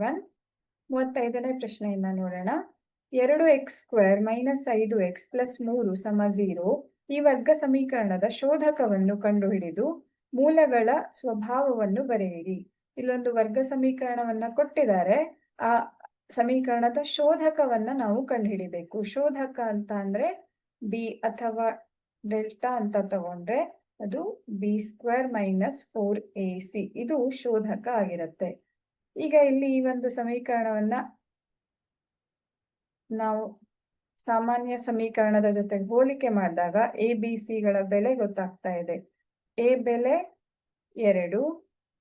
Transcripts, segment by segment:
One ಮೂವತ್ತೈದನೇ ಪ್ರಶ್ನೆಯನ್ನ ನೋಡೋಣ. ಎರಡು ಎಕ್ಸ್ ಸ್ಕ್ವೇರ್ ಮೈನಸ್ ಐದು ಎಕ್ಸ್ ಪ್ಲಸ್ ಮೂರು ಸಮ ಝೀರೋ ಈ ವರ್ಗ ಸಮೀಕರಣದ ಶೋಧಕವನ್ನು ಕಂಡುಹಿಡಿದು ಮೂಲಗಳ ಸ್ವಭಾವವನ್ನು ಬರೆಯಿರಿ. ಇಲ್ಲೊಂದು ವರ್ಗ ಸಮೀಕರಣವನ್ನ ಕೊಟ್ಟಿದ್ದಾರೆ. ಆ ಸಮೀಕರಣದ ಶೋಧಕವನ್ನ ನಾವು ಕಂಡುಹಿಡಿಬೇಕು. ಶೋಧಕ ಅಂತ ಅಂದ್ರೆ ಬಿ ಅಥವಾ ಡೆಲ್ಟಾ ಅಂತ ತಗೊಂಡ್ರೆ ಅದು b square minus four a c ಇದು ಶೋಧಕ ಆಗಿರುತ್ತೆ. ಈಗ ಇಲ್ಲಿ ಈ ಒಂದು ಸಮೀಕರಣವನ್ನ ನಾವು ಸಾಮಾನ್ಯ ಸಮೀಕರಣದ ಜೊತೆ ಹೋಲಿಕೆ ಮಾಡಿದಾಗ ಎ ಬಿ ಸಿಗಳ ಬೆಲೆ ಗೊತ್ತಾಗ್ತಾ ಇದೆ. ಎ ಬೆಲೆ ಎರಡು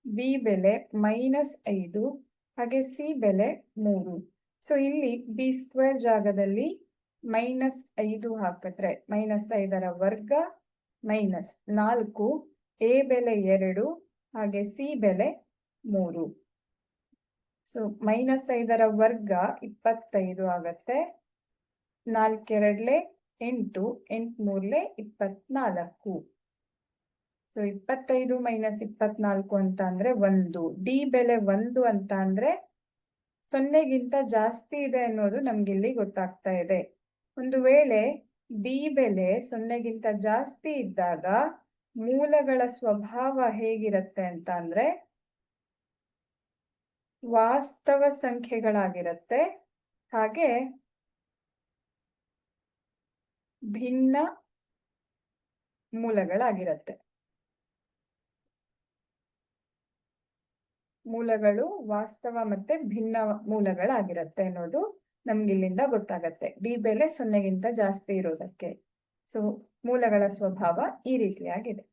ಬಿ ಬೆಲೆ ಮೈನಸ್ ಐದು, ಹಾಗೆ ಸಿ ಬೆಲೆ ಮೂರು. ಸೊ ಇಲ್ಲಿ ಬಿ ಸ್ಕ್ವೇರ್ ಜಾಗದಲ್ಲಿ ಮೈನಸ್ ಐದು ಹಾಕಿದ್ರೆ ಮೈನಸ್ ಐದರ ವರ್ಗ ಮೈನಸ್ ನಾಲ್ಕು ಎ ಬೆಲೆ ಎರಡು, ಹಾಗೆ ಸಿ ಬೆಲೆ ಮೂರು. ಸೊ ಮೈನಸ್ ಐದರ ವರ್ಗ ಇಪ್ಪತ್ತೈದು ಆಗತ್ತೆ. ನಾಲ್ಕೆರಡ್ಲೆ ಎಂಟು, ಎಂಟ್ಮೂರ್ಲೆ ಇಪ್ಪತ್ನಾಲ್ಕು. ಸೊ ಇಪ್ಪತ್ತೈದು ಮೈನಸ್ ಇಪ್ಪತ್ನಾಲ್ಕು ಅಂತ ಅಂದ್ರೆ ಒಂದು. ಡಿ ಬೆಲೆ ಒಂದು ಅಂತ ಅಂದ್ರೆ ಸೊನ್ನೆಗಿಂತ ಜಾಸ್ತಿ ಇದೆ ಅನ್ನೋದು ನಮ್ಗಿಲ್ಲಿ ಗೊತ್ತಾಗ್ತಾ ಇದೆ. ಒಂದು ವೇಳೆ ಡಿ ಬೆಲೆ ಸೊನ್ನೆಗಿಂತ ಜಾಸ್ತಿ ಇದ್ದಾಗ ಮೂಲಗಳ ಸ್ವಭಾವ ಹೇಗಿರುತ್ತೆ ಅಂತ ಅಂದ್ರೆ ವಾಸ್ತವ ಸಂಖ್ಯೆಗಳಾಗಿರುತ್ತೆ. ಹಾಗೆ ಭಿನ್ನ ಮೂಲಗಳಾಗಿರುತ್ತೆ. ಮೂಲಗಳು ವಾಸ್ತವ ಮತ್ತೆ ಭಿನ್ನ ಮೂಲಗಳಾಗಿರುತ್ತೆ ಅನ್ನೋದು ನಮ್ಗೆ ಇಲ್ಲಿಂದ ಗೊತ್ತಾಗತ್ತೆ. ಡಿ ಬೆಲೆ ಸೊನ್ನೆಗಿಂತ ಜಾಸ್ತಿ ಇರೋದಕ್ಕೆ. ಸೊ ಮೂಲಗಳ ಸ್ವಭಾವ ಈ ರೀತಿಯಾಗಿದೆ.